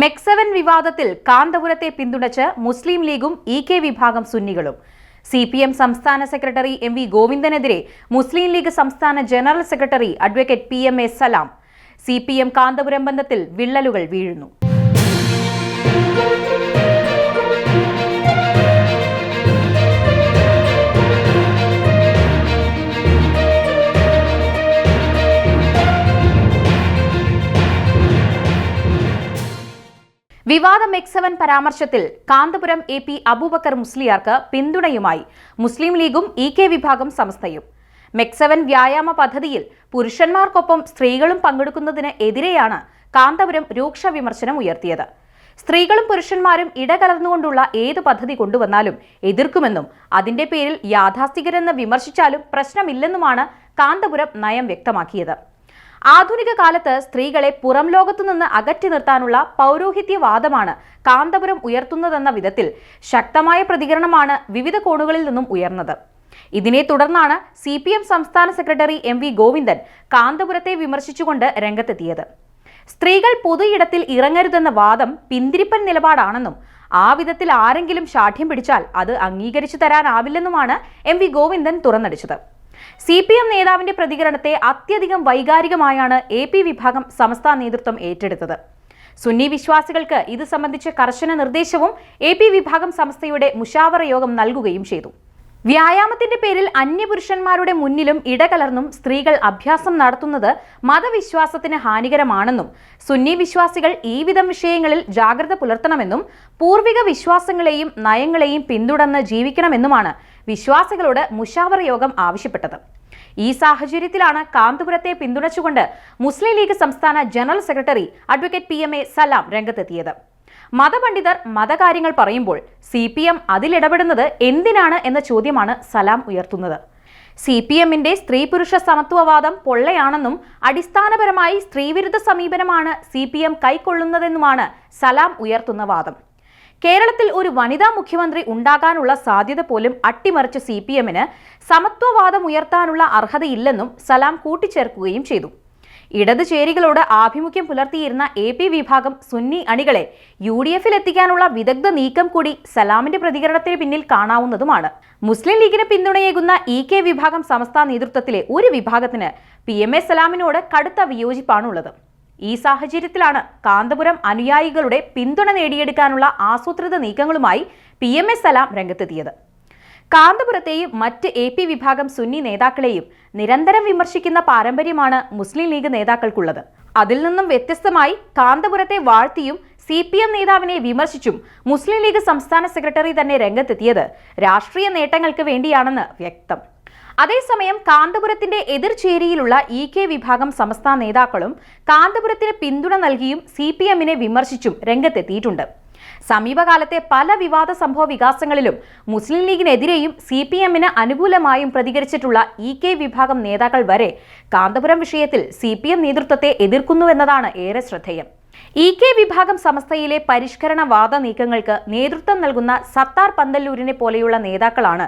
മെക്സവൻ വിവാദത്തിൽ കാന്തപുരത്തെ പിന്തുണച്ച് മുസ്ലിം ലീഗും ഇ കെ വിഭാഗം സുന്നികളും. സി പി എം സംസ്ഥാന സെക്രട്ടറി എം വി ഗോവിന്ദനെതിരെ മുസ്ലിം ലീഗ് സംസ്ഥാന general secretary advocate P M A Salam. C P M Kanthapuram ബന്ധത്തിൽ വിള്ളലുകൾ വീഴുന്നു. വിവാദം മെക്സവൻ പരാമർശത്തിൽ കാന്തപുരം എ പി അബൂബക്കർ മുസ്ലിയാർക്ക് പിന്തുണയുമായി. മുസ്ലിം ലീഗും ഇ കെ വിഭാഗം സംസ്ഥയും മെക്സവൻ വ്യായാമ പദ്ധതിയിൽ പുരുഷന്മാർക്കൊപ്പം സ്ത്രീകളും പങ്കെടുക്കുന്നതിന് എതിരെയാണ് കാന്തപുരം രൂക്ഷ വിമർശനം ഉയർത്തിയത്. സ്ത്രീകളും പുരുഷന്മാരും ഇടകലർന്നുകൊണ്ടുള്ള ഏത് പദ്ധതി കൊണ്ടുവന്നാലും എതിർക്കുമെന്നും അതിന്റെ പേരിൽ യാഥാസ്ഥികരെന്ന് വിമർശിച്ചാലും പ്രശ്നമില്ലെന്നുമാണ് കാന്തപുരം നയം വ്യക്തമാക്കിയത്. ആധുനിക കാലത്ത് സ്ത്രീകളെ പുറം ലോകത്തു നിന്ന് അകറ്റി നിർത്താനുള്ള പൗരോഹിത്യവാദമാണ് കാന്തപുരം ഉയർത്തുന്നതെന്ന വിധത്തിൽ ശക്തമായ പ്രതികരണമാണ് വിവിധ കോണുകളിൽ നിന്നും ഉയർന്നത്. ഇതിനെ തുടർന്നാണ് സി പി എം സംസ്ഥാന സെക്രട്ടറി എം വി ഗോവിന്ദൻ കാന്തപുരത്തെ വിമർശിച്ചുകൊണ്ട് രംഗത്തെത്തിയത്. സ്ത്രീകൾ പൊതു ഇടത്തിൽ ഇറങ്ങരുതെന്ന വാദം പിന്തിരിപ്പൻ നിലപാടാണെന്നും ആ വിധത്തിൽ ആരെങ്കിലും ശാഠ്യം പിടിച്ചാൽ അത് അംഗീകരിച്ചു തരാനാവില്ലെന്നുമാണ് എം വി ഗോവിന്ദൻ തുറന്നടിച്ചത്. സി പി എം നേതാവിന്റെ പ്രതികരണത്തെ അത്യധികം വൈകാരികമായാണ് എ പി വിഭാഗം സംസ്ഥാന നേതൃത്വം ഏറ്റെടുത്തത്. സുന്നി വിശ്വാസികൾക്ക് ഇത് സംബന്ധിച്ച കർശന നിർദ്ദേശവും എ പി വിഭാഗം സംസ്ഥയുടെ മുഷാവറ യോഗം നൽകുകയും ചെയ്തു. വ്യായാമത്തിന്റെ പേരിൽ അന്യപുരുഷന്മാരുടെ മുന്നിലും ഇടകലർന്നും സ്ത്രീകൾ അഭ്യാസം നടത്തുന്നത് മതവിശ്വാസത്തിന് ഹാനികരമാണെന്നും സുന്നി വിശ്വാസികൾ ഈ വിധം വിഷയങ്ങളിൽ ജാഗ്രത പുലർത്തണമെന്നും പൂർവിക വിശ്വാസങ്ങളെയും നയങ്ങളെയും പിന്തുടർന്ന് ജീവിക്കണമെന്നുമാണ് വിശ്വാസികളോട് മുഷാവറ യോഗം ആവശ്യപ്പെട്ടത്. ഈ സാഹചര്യത്തിലാണ് കാന്തപുരത്തെ പിന്തുണച്ചുകൊണ്ട് മുസ്ലിം ലീഗ് സംസ്ഥാന general secretary advocate P M A Salam രംഗത്തെത്തിയത്. മതപണ്ഡിതർ മതകാര്യങ്ങൾ പറയുമ്പോൾ സി പി എം അതിലിടപെടുന്നത് എന്തിനാണ് എന്ന ചോദ്യമാണ് സലാം ഉയർത്തുന്നത്. സി പി എമ്മിന്റെ സ്ത്രീ പുരുഷ സമത്വവാദം പൊള്ളയാണെന്നും അടിസ്ഥാനപരമായി സ്ത്രീവിരുദ്ധ സമീപനമാണ് സി പി എം കൈക്കൊള്ളുന്നതെന്നുമാണ് സലാം ഉയർത്തുന്ന വാദം. കേരളത്തിൽ ഒരു വനിതാ മുഖ്യമന്ത്രി ഉണ്ടാകാനുള്ള സാധ്യത പോലും അട്ടിമറിച്ച സി പി എമ്മിന് സമത്വവാദം ഉയർത്താനുള്ള അർഹതയില്ലെന്നും സലാം കൂട്ടിച്ചേർക്കുകയും ചെയ്തു. ഇടതു ചേരികളോട് ആഭിമുഖ്യം പുലർത്തിയിരുന്ന എ പി വിഭാഗം സുന്നി അണികളെ യു ഡി എഫിൽ എത്തിക്കാനുള്ള വിദഗ്ധ നീക്കം കൂടി സലാമിന്റെ പ്രതികരണത്തിന് പിന്നിൽ കാണാവുന്നതുമാണ്. മുസ്ലിം ലീഗിന് പിന്തുണയേകുന്ന ഇ കെ വിഭാഗം സംസ്ഥാന നേതൃത്വത്തിലെ ഒരു വിഭാഗത്തിന് പി എം എ സലാമിനോട് കടുത്ത വിയോജിപ്പാണുള്ളത്. ഈ സാഹചര്യത്തിലാണ് കാന്തപുരം അനുയായികളുടെ പിന്തുണ നേടിയെടുക്കാനുള്ള ആസൂത്രിത നീക്കങ്ങളുമായി പി എം എസ് സലാം രംഗത്തെത്തിയത്. കാന്തപുരത്തെയും മറ്റ് എ പി വിഭാഗം സുന്നി നേതാക്കളെയും നിരന്തരം വിമർശിക്കുന്ന പാരമ്പര്യമാണ് മുസ്ലിം ലീഗ് നേതാക്കൾക്കുള്ളത്. അതിൽ നിന്നും വ്യത്യസ്തമായി കാന്തപുരത്തെ വാഴ്ത്തിയും സി പി എം നേതാവിനെ വിമർശിച്ചും മുസ്ലിം ലീഗ് സംസ്ഥാന സെക്രട്ടറി തന്നെ രംഗത്തെത്തിയത് രാഷ്ട്രീയ നേട്ടങ്ങൾക്ക് വേണ്ടിയാണെന്ന് വ്യക്തം. അതേസമയം കാന്തപുരത്തിന്റെ എതിർചേരിയിലുള്ള ഇ കെ വിഭാഗം സംസ്ഥാന നേതാക്കളും കാന്തപുരത്തിന് പിന്തുണ നൽകിയും സി പി എമ്മിനെ വിമർശിച്ചും രംഗത്തെത്തിയിട്ടുണ്ട്. സമീപകാലത്തെ പല വിവാദ സംഭവ വികാസങ്ങളിലും മുസ്ലിം ലീഗിനെതിരെയും സി പി എമ്മിന് അനുകൂലമായും പ്രതികരിച്ചിട്ടുള്ള ഇ കെ വിഭാഗം നേതാക്കൾ വരെ കാന്തപുരം വിഷയത്തിൽ സി പി എം നേതൃത്വത്തെ എതിർക്കുന്നുവെന്നതാണ് ഏറെ ശ്രദ്ധേയം. ഇ കെ വിഭാഗം സമസ്തയിലെ പരിഷ്കരണ വാദ നീക്കങ്ങൾക്ക് നേതൃത്വം നൽകുന്ന സത്താർ പന്തല്ലൂരിനെ പോലെയുള്ള നേതാക്കളാണ്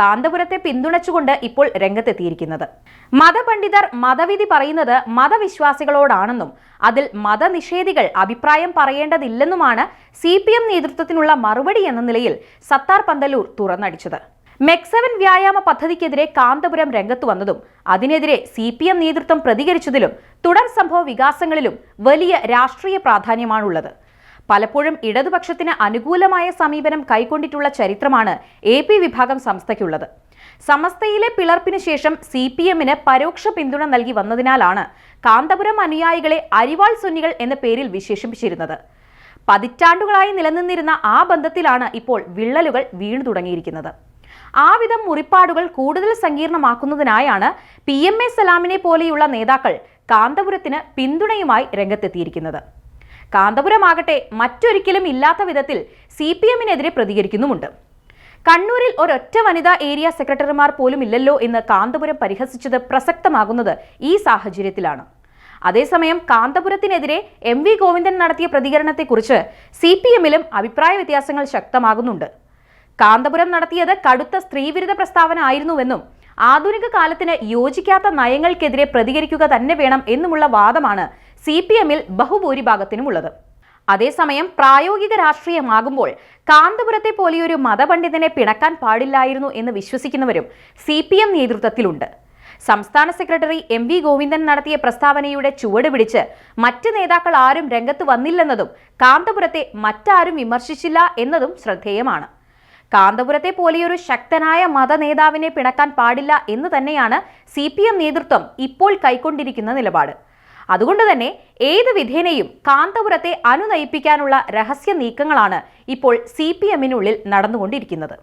കാന്തപുരത്തെ പിന്തുണച്ചുകൊണ്ട് ഇപ്പോൾ രംഗത്തെത്തിയിരിക്കുന്നത്. മതപണ്ഡിതർ മതവിധി പറയുന്നത് മതവിശ്വാസികളോടാണെന്നും അതിൽ മതനിഷേധികൾ അഭിപ്രായം പറയേണ്ടതില്ലെന്നുമാണ് സി പി എം നേതൃത്വത്തിനുള്ള മറുപടി എന്ന നിലയിൽ സത്താർ പന്തല്ലൂർ തുറന്നടിച്ചത്. മെക്സവൻ വ്യായാമ പദ്ധതിക്കെതിരെ കാന്തപുരം രംഗത്തു വന്നതും അതിനെതിരെ സി പി എം നേതൃത്വം പ്രതികരിച്ചതിലും തുടർ സംഭവ വികാസങ്ങളിലും വലിയ രാഷ്ട്രീയ പ്രാധാന്യമാണുള്ളത്. പലപ്പോഴും ഇടതുപക്ഷത്തിന് അനുകൂലമായ സമീപനം കൈക്കൊണ്ടിട്ടുള്ള ചരിത്രമാണ് എ പി വിഭാഗം സംസ്ഥയ്ക്കുള്ളത്. സമസ്തയിലെ പിളർപ്പിന് ശേഷം സി പി എമ്മിന് പരോക്ഷ പിന്തുണ നൽകി വന്നതിനാലാണ് കാന്തപുരം അനുയായികളെ അരിവാൾ സുന്നികൾ എന്ന പേരിൽ വിശേഷിപ്പിച്ചിരുന്നത്. പതിറ്റാണ്ടുകളായി നിലനിന്നിരുന്ന ആ ബന്ധത്തിലാണ് ഇപ്പോൾ വിള്ളലുകൾ വീണു തുടങ്ങിയിരിക്കുന്നത് ആ വിധം മുറിപ്പാടുകൾ കൂടുതൽ സങ്കീർണമാക്കുന്നതിനായാണ് പി എം എ സലാമിനെ പോലെയുള്ള നേതാക്കൾ കാന്തപുരത്തിന് പിന്തുണയുമായി രംഗത്തെത്തിയിരിക്കുന്നത്. കാന്തപുരമാകട്ടെ മറ്റൊരിക്കലും ഇല്ലാത്ത വിധത്തിൽ സി പി എമ്മിനെതിരെ പ്രതികരിക്കുന്നുമുണ്ട്. കണ്ണൂരിൽ ഒരൊറ്റ വനിതാ ഏരിയ സെക്രട്ടറിമാർ പോലും ഇല്ലല്ലോ എന്ന് കാന്തപുരം പരിഹസിച്ചത് പ്രസക്തമാകുന്നത് ഈ സാഹചര്യത്തിലാണ്. അതേസമയം കാന്തപുരത്തിനെതിരെ എം വി ഗോവിന്ദൻ നടത്തിയ പ്രതികരണത്തെക്കുറിച്ച് സി പി എമ്മിലും അഭിപ്രായ വ്യത്യാസങ്ങൾ ശക്തമാകുന്നുണ്ട്. കാന്തപുരം നടത്തിയത് കടുത്ത സ്ത്രീവിരുദ്ധ പ്രസ്താവന ആയിരുന്നുവെന്നും ആധുനിക കാലത്തിന് യോജിക്കാത്ത നയങ്ങൾക്കെതിരെ പ്രതികരിക്കുക തന്നെ വേണം എന്നുമുള്ള വാദമാണ് സി പി എമ്മിൽ ബഹുഭൂരിഭാഗത്തിനുമുള്ളത്. അതേസമയം പ്രായോഗിക രാഷ്ട്രീയമാകുമ്പോൾ കാന്തപുരത്തെ പോലെയൊരു മതപണ്ഡിതനെ പിണക്കാൻ പാടില്ലായിരുന്നു എന്ന് വിശ്വസിക്കുന്നവരും സി പി എം നേതൃത്വത്തിലുണ്ട്. സംസ്ഥാന സെക്രട്ടറി എം വി ഗോവിന്ദൻ നടത്തിയ പ്രസ്താവനയുടെ ചുവട് പിടിച്ച് മറ്റ് നേതാക്കൾ ആരും രംഗത്ത് വന്നില്ലെന്നതും കാന്തപുരത്തെ മറ്റാരും വിമർശിച്ചില്ല എന്നതും ശ്രദ്ധേയമാണ്. കാന്തപുരത്തെ പോലെയൊരു ശക്തനായ മത നേതാവിനെ പിണക്കാൻ പാടില്ല എന്ന് തന്നെയാണ് സി പി എം നേതൃത്വം ഇപ്പോൾ കൈക്കൊണ്ടിരിക്കുന്ന നിലപാട്. അതുകൊണ്ട് തന്നെ ഏത് വിധേനയും കാന്തപുരത്തെ അനുനയിപ്പിക്കാനുള്ള രഹസ്യ നീക്കങ്ങളാണ് ഇപ്പോൾ സി പി എമ്മിനുള്ളിൽ നടന്നുകൊണ്ടിരിക്കുന്നത്.